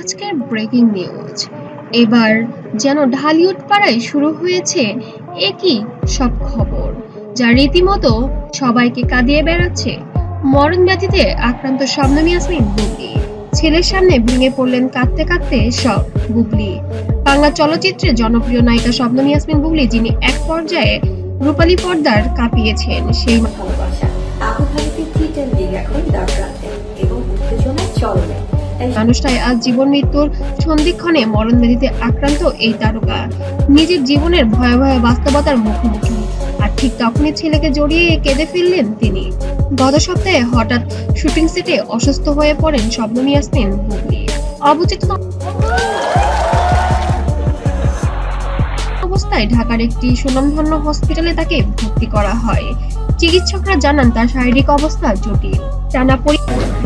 আজকের breaking news এবার যেন ঢালিউড পাড়ায় শুরু হয়েছে একই সব খবর, যা রীতিমতো সবাইকে কাঁদিয়ে বেড়াচ্ছে। মরণ ব্যাধিতে আক্রান্ত শবনম ইয়াসমিন বুবলি ছেলের সামনে ভেঙে পড়লেন কাঁদতে কাঁদতে সব বুবলি বাংলা চলচ্চিত্রে জনপ্রিয় নায়িকা শবনম ইয়াসমিন বুবলি যিনি এক পর্যায়ে রূপালী পর্দার কাঁপিয়েছেন, সেই ভালোবাসা মানুষটাই আজ জীবন মৃত্যুর সন্ধিক্ষণে মরণ ব্যাধিতে আক্রান্ত এই তারকা। নিজের জীবনের ভয়াবহ বাস্তবতার মুখোমুখি। আর ঠিক তখনই ছেলেকে জড়িয়ে কেঁদে ফেললেন তিনি। গত সপ্তাহে হঠাৎ শুটিং সেটে অসুস্থ হয়ে পড়েন শবনম ইয়াসমিন বুবলি। অবচেতন অবস্থায় ঢাকার একটি সুনামধন্য হসপিটালে তাকে ভর্তি করা হয়। চিকিৎসকরা জানান, তার শারীরিক অবস্থা জটিল। টানা পরি-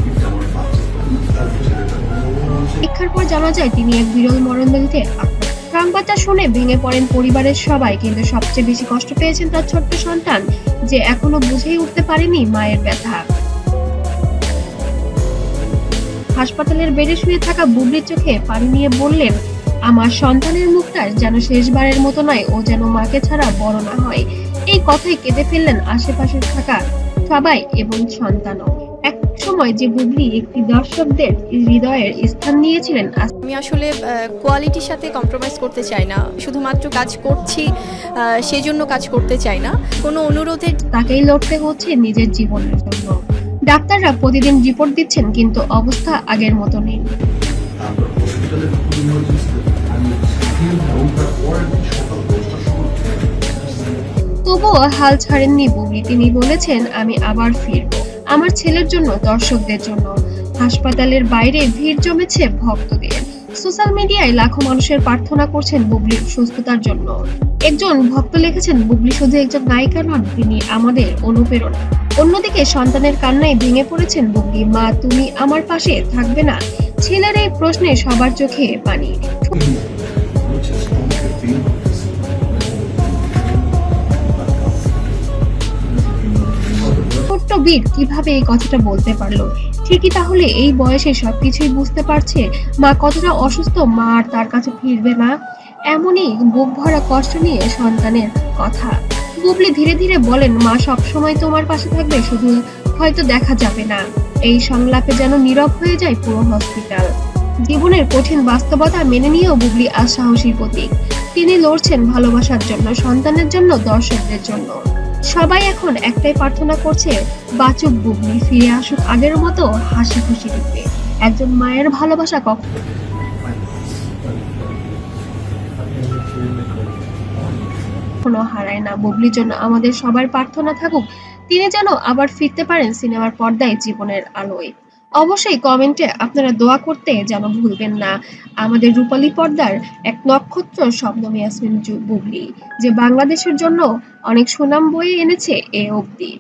পরীক্ষার পর জানা যায়, তিনি এক বিরল মরণব্যাধিতে আক্রান্ত। সংবাদটা শুনে ভেঙে পড়েন পরিবারের সবাই, কিন্তু সবচেয়ে বেশি কষ্ট পেয়েছেন তার ছোট্ট সন্তান, যে এখনও বুঝেই উঠতে পারেনি মায়ের ব্যথা। হাসপাতালের বেডে শুয়ে থাকা বুবলির চোখে পানি নিয়ে বললেন, আমার সন্তানের মুখটা যেন শেষবারের মতো নয়, ও যেন মাকে ছাড়া বড় না হয়। এই কথাই কেঁদে ফেললেন আশেপাশে থাকা সবাই এবং সন্তানও। সময় যে বুবলি একটি দর্শকদের হৃদয়ের স্থান নিয়েছিলেন আমি আসলে কোয়ালিটির সাথে কম্প্রোমাইজ করতে চাই না। শুধুমাত্র কাজ করছি আহ, সেই জন্য কাজ করতে চাই না। কোনো অনুরোধের তাকেই লড়তে হচ্ছে নিজের জীবনের জন্য। ডাক্তাররা প্রতিদিন রিপোর্ট দিচ্ছেন কিন্তু অবস্থা আগের মতো নেই। তবুও হাল ছাড়েননি বুবলি। তিনি বলেছেন আমি আবার ফিরবো। আমার ছেলের জন্য, দর্শকদের জন্য। হাসপাতালের বাইরে ভিড় জমেছে ভক্তদের। সোশ্যাল মিডিয়ায় লাখো মানুষের প্রার্থনা করছেন বুবলির সুস্থতার জন্য। একজন ভক্ত লিখেছেন, বুবলি শুধু একজন নায়িকা নন, তিনি আমাদের অনুপ্রেরণা। অন্যদিকে সন্তানের কান্নায় ভেঙে পড়েছেন বুবলি, মা, তুমি আমার পাশে থাকবে না। ছেলের এই প্রশ্নে সবার চোখে পানি। বীর, কীভাবে এই কথাটা বলতে পারল? ঠিকই তাহলে এই বয়সে সবকিছুই বুঝতে পারছে? মা কতটা অসুস্থ, মা আর তার কাছে ফিরবে না? এমনই বুক ভরা কষ্ট নিয়ে সন্তানের কথা। বুবলি ধীরে ধীরে বলেন, মা, সবসময় তোমার পাশে থাকবে, শুধু হয়তো দেখা যাবে না। এই সংলাপে যেন নীরব হয়ে যায় পুরো হসপিটাল। জীবনের কঠিন বাস্তবতা মেনে নিয়েও বুবলি আজ সাহসী প্রতীক। তিনি লড়ছেন ভালোবাসার জন্য, সন্তানের জন্য, দর্শকদের জন্য। সবাই এখন একটাই প্রার্থনা করছে, বাচুক বুবলি, ফিরে আসুক আগের মতো হাসি খুশি রূপে। একজন মায়ের ভালোবাসা কখন? কোনো হারায় না বুবলির জন্য আমাদের সবার প্রার্থনা থাকুক, তিনি যেন আবার ফিরতে পারেন সিনেমার পর্দায় জীবনের আলোয়। অবশ্যই কমেন্টে আপনারা দোয়া করতে যেন ভুলবেন না। আমাদের রূপালী পর্দার এক নক্ষত্র শব্দম জু- বুবলি, যে বাংলাদেশের জন্য অনেক সুনাম বয়ে এনেছে এ অবধি।